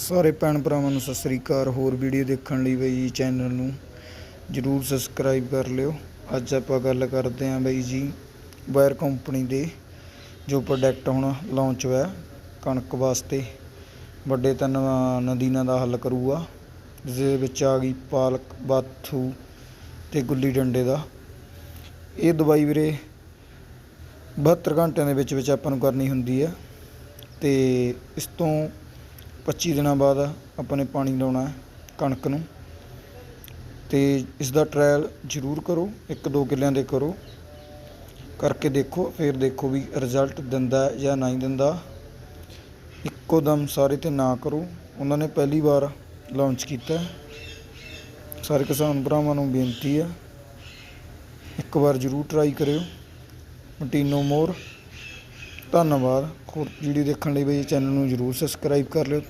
ਸਾਰੇ ਭੈਣ ਭਰਾਵਾਂ ਨੂੰ ਸਤਿ ਸ੍ਰੀ ਅਕਾਲ। ਹੋਰ ਵੀਡੀਓ ਦੇਖਣ ਲਈ ਬਈ ਚੈਨਲ ਨੂੰ ਜਰੂਰ ਸਬਸਕ੍ਰਾਈਬ ਕਰ ਲਿਓ। ਅੱਜ ਆਪਾਂ ਗੱਲ ਕਰਦੇ ਆਂ ਬਈ ਜੀ ਵਾਇਰ ਕੰਪਨੀ ਦੇ ਜੋ ਪ੍ਰੋਡਕਟ ਹੁਣ ਲਾਂਚ ਹੋਇਆ ਕਣਕ ਵਾਸਤੇ। ਵੱਡੇ ਤਿੰਨ ਨਦੀਨਾਂ ਦਾ ਹੱਲ ਕਰੂਗਾ। ਜਿਸ ਦੇ ਵਿੱਚ ਆ ਗਈ ਪਾਲਕ, ਬਾਥੂ ਤੇ ਗੁੱਲੀ ਡੰਡੇ ਦਾ। ਇਹ ਦਵਾਈ ਵੀਰੇ 72 ਘੰਟਿਆਂ ਦੇ ਵਿੱਚ ਵਿੱਚ ਆਪਾਂ ਨੂੰ ਕਰਨੀ ਹੁੰਦੀ ਹੈ। ਤੇ ਇਸ ਤੋਂ 25 ਦਿਨਾਂ ਬਾਅਦ ਆਪਾਂ ਨੇ ਪਾਣੀ ਲਾਉਣਾ ਹੈ ਕਣਕ ਨੂੰ। ਤੇ ਇਸ ਦਾ ਟਰਾਇਲ ਜ਼ਰੂਰ ਕਰੋ, ਇੱਕ ਦੋ ਕਿੱਲਿਆਂ ਦੇ ਕਰੋ। ਕਰਕੇ ਦੇਖੋ, ਫਿਰ ਦੇਖੋ ਵੀ ਰਿਜ਼ਲਟ ਦਿੰਦਾ ਜਾਂ ਨਹੀਂ ਦਿੰਦਾ। ਇੱਕੋ ਦਮ ਸਾਰੇ ਤੇ ਨਾ ਕਰੋ। ਉਹਨਾਂ ਨੇ ਪਹਿਲੀ ਵਾਰ ਲਾਂਚ ਕੀਤਾ ਸਾਰੇ ਕਿਸਾਨ ਭਰਾਵਾਂ ਨੂੰ ਬੇਨਤੀ ਆ ਇੱਕ ਵਾਰ ਜ਼ਰੂਰ ਟਰਾਈ ਕਰਿਓ। ਮਟੀਨੋ ਮੋਰ ਧੰਨਵਾਦ। ਹੋਰ ਵੀਡੀਓ ਦੇਖਣ ਲਈ ਬਈ ਚੈਨਲ ਨੂੰ ਜ਼ਰੂਰ ਸਬਸਕ੍ਰਾਈਬ ਕਰ ਲਿਓ।